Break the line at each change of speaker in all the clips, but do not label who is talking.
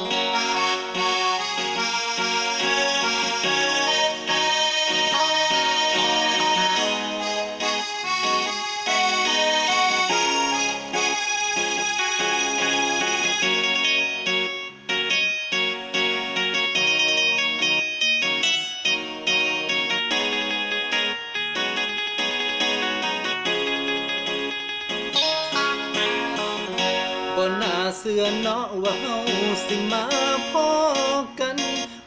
Thank you. เสือเนาะว่าเฮาสิมาพอกัน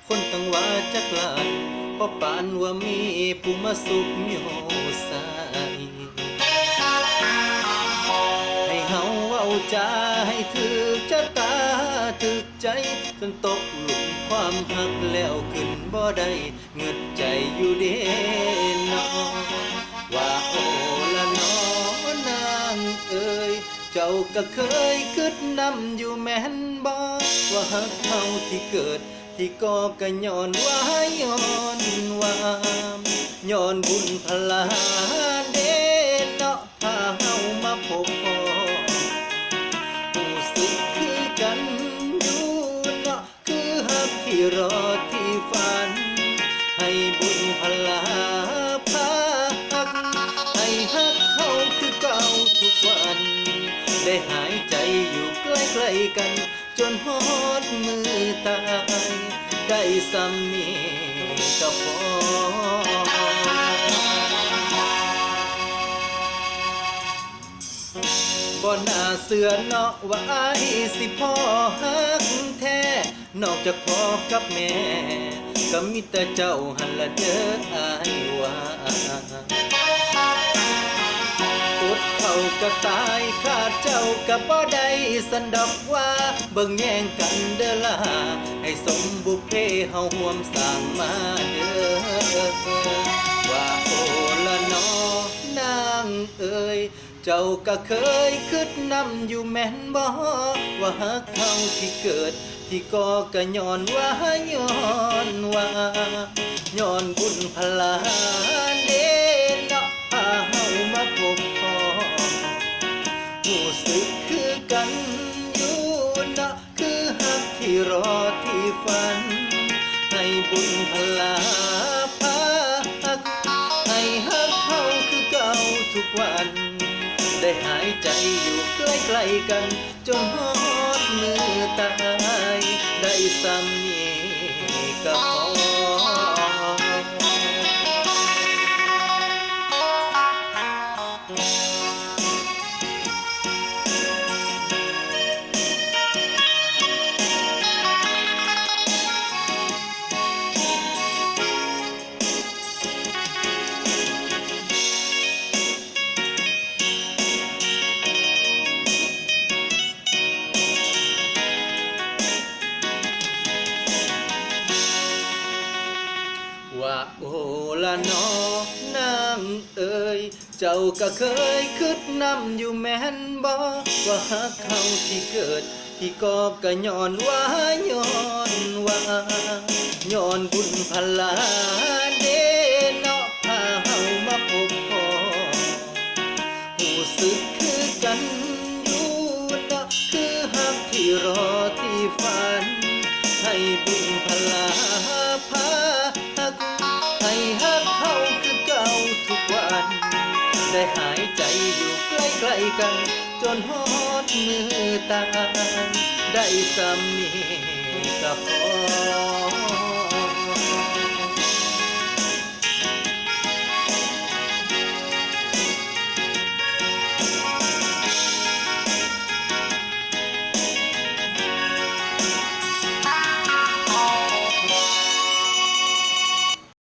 คนตั้งว่าจักลานเพราะปานว่ามีผู้มาสุขโยสายให้เฮาเว้าจาให้ถึกชะตาถึกใจจนตกหลุมความหักแล้วขึ้นบ่ได้เงึดใจอยู่เด้ เจ้าก็เคยคิดนำอยู่แม่นบ่ว่าหักเฮาที่เกิด ที่ก่อก็ย้อนว่าย้อนว่าย้อนบุญพลาเด้เนาะพาเฮามาพบพ่อรู้สึกคือกันอยู่เนาะคือหักที่รอที่ฝัน ให้บุญพลาพาหักให้หักเขาคือเก่าทุกวัน ได้หายใจอยู่ใกล้ๆกัน จนฮอดมือตาย ได้สำนีก็พอบ่น่าเสือเนาะว่าอายสิพ่อฮักแท้ นอกจากพ่อกับแม่ ก็มีแต่เจ้าหันละเด้ออายว่า ดเขาก็ตายขาดเจ้าก็บ่ได้สันดอกว่า เบิ่งแย่งกันเด้อล่ะให้สมบุพเพเฮาห่วมสร้างมาเด้อว่าโอละนอนางเอ่ยเจ้าก็เคยคิดนำอยู่แม่นบ่ว่าหักเขาที่เกิด ที่ก่อก็ย้อนว่าย้อนว่าย้อนบุญพลาเด้ ฝัน ให้บุญพลาพักให้ฮักเขาคือเก่าทุกวัน ได้หายใจอยู่ใกล้ๆกัน จนฮอดมือตาย ได้ซ้ำนี้ นอนางเอ่ยเจ้าก็เคยคิดนำอยู่แม่นบ่ว่าหักเขาที่เกิด ที่ก่อก็ย้อนว่าย้อนว่าย้อนบุญพลาเดเนาะพาเฮามาพบพ่อรู้สึกคือกันอยู่เนาะคือหักที่รอที่ฝัน ให้บุญพลาพา ได้หายใจอยู่ใกล้ๆกัน จนฮอดมือตายได้สำนีก็พอ